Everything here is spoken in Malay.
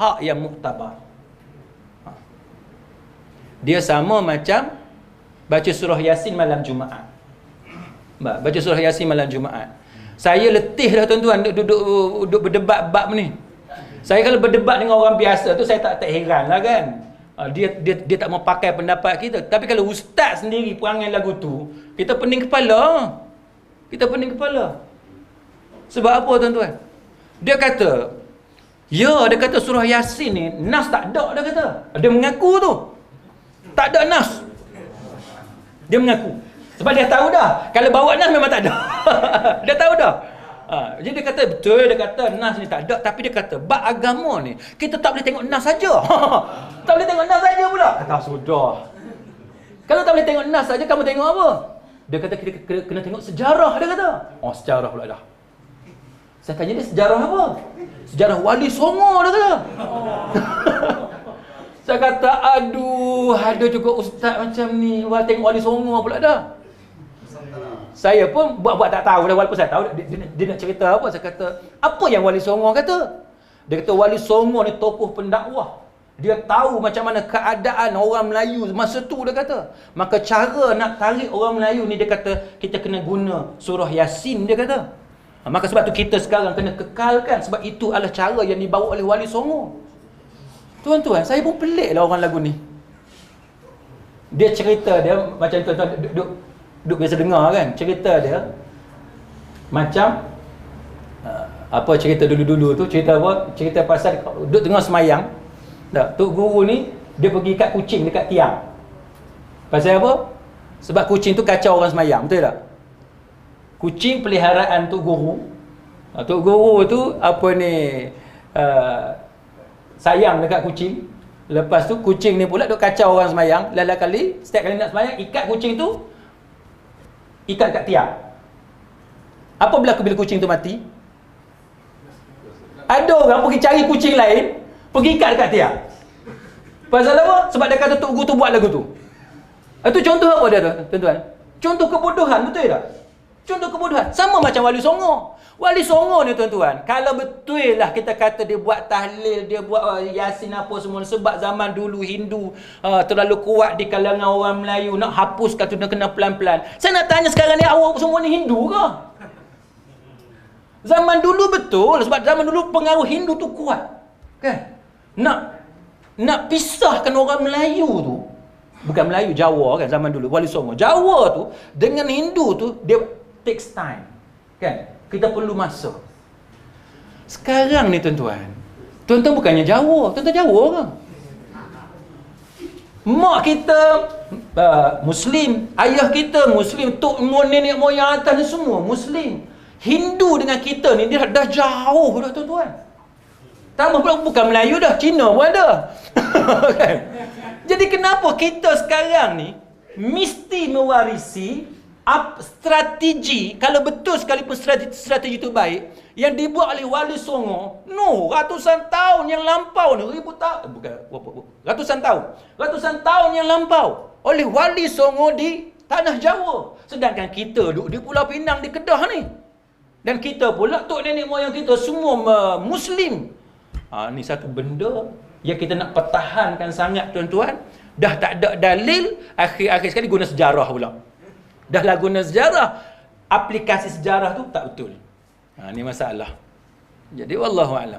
hak yang muktabar. Ha. Dia sama macam baca surah Yasin malam Jumaat. Baca surah Yasin malam Jumaat. Saya letih dah tuan-tuan duduk, duduk, duduk berdebat bab ni. Saya kalau berdebat dengan orang biasa tu saya tak tak heran lah kan. Ha, dia dia dia tak mau pakai pendapat kita. Tapi kalau ustaz sendiri perangai lagu tu, kita pening kepala. Kita pening kepala. Sebab apa tuan-tuan? Dia kata, ya dia kata surah Yasin ni nas tak ada dia kata. Dia mengaku tu. Tak ada nas. Dia mengaku. Sebab dia tahu dah. Kalau bawa nas memang tak ada. dia tahu dah. Ha, jadi dia kata betul dia kata nas ni tak ada tapi dia kata bab agama ni kita tak boleh tengok nas saja. tak boleh tengok nas saja pula. Kata sudah. Kalau tak boleh tengok nas saja kamu tengok apa? Dia kata kita kena, kena tengok sejarah dia kata. Oh sejarah pula dah. Saya tanya dia sejarah apa? Sejarah Wali Songo dia kata. Saya kata aduh ada juga ustaz macam ni. Wah tengok Wali Songo pula dah. Saya pun buat-buat tak tahu dah walaupun saya tahu dia, dia, dia nak cerita apa. Saya kata, apa yang Wali Songo kata? Dia kata Wali Songo ni tokoh pendakwah. Dia tahu macam mana keadaan orang Melayu masa tu dia kata. Maka cara nak tarik orang Melayu ni dia kata kita kena guna surah Yasin dia kata. Ha, maka sebab tu kita sekarang kena kekalkan sebab itu adalah cara yang dibawa oleh Wali Songo. Tuan-tuan, saya pun pelik lah orang lagu ni. Dia cerita dia macam tuan-tuan duduk duk biasa dengar kan cerita dia macam uh, apa cerita dulu-dulu tu cerita apa cerita pasal duk tengah semayang tak tok guru ni dia pergi kat kucing dekat tiang pasal apa sebab kucing tu kacau orang semayang betul tak kucing peliharaan tok guru uh, tok guru tu apa ni uh, sayang dekat kucing lepas tu kucing ni pula duk kacau orang semayang lala kali setiap kali nak semayang ikat kucing tu ikat kat tiang. Apa berlaku bila kucing tu mati? Ada orang pergi cari kucing lain, pergi ikat dekat tiang. Pasal apa? Sebab dia kata Tok Guru tu buat lagu tu. Itu contoh apa dia tu, tuan-tuan? Contoh kebodohan, betul tak? Contoh kebodohan. Sama macam Wali Songo. Wali Songo ni tuan-tuan, kalau betul lah kita kata dia buat tahlil, dia buat uh, yasin apa semua sebab zaman dulu Hindu uh, terlalu kuat di kalangan orang Melayu nak hapuskan tu kena pelan-pelan. Saya nak tanya sekarang ni awak semua ni Hindu ke? Zaman dulu betul sebab zaman dulu pengaruh Hindu tu kuat. Kan? Nak nak pisahkan orang Melayu tu bukan Melayu Jawa kan zaman dulu Wali Songo. Jawa tu dengan Hindu tu dia takes time. Kan? Kita perlu masa. Sekarang ni tuan-tuan. Tuan-tuan bukannya Jawa. Tuan-tuan Jawa ke? Mak kita uh, Muslim. Ayah kita Muslim. Tok nenek moyang atas ni semua Muslim. Hindu dengan kita ni dia dah jauh dah tuan-tuan. Tambah pula bukan Melayu dah. Cina pun ada. Kan? Jadi kenapa kita sekarang ni mesti mewarisi Up, strategi kalau betul sekalipun strategi, strategi itu baik yang dibuat oleh Wali Songo no ratusan tahun yang lampau ni ribu tahun bukan ratusan tahun. Ratusan tahun yang lampau oleh Wali Songo di tanah Jawa. Sedangkan kita duduk di Pulau Pinang di Kedah ni. Dan kita pula tok nenek moyang kita semua muslim. Ha, ni satu benda yang kita nak pertahankan sangat tuan-tuan. Dah tak ada dalil akhir-akhir sekali guna sejarah pula dah lah guna sejarah. Aplikasi sejarah tu tak betul. Ha, ni masalah. Jadi wallahu alam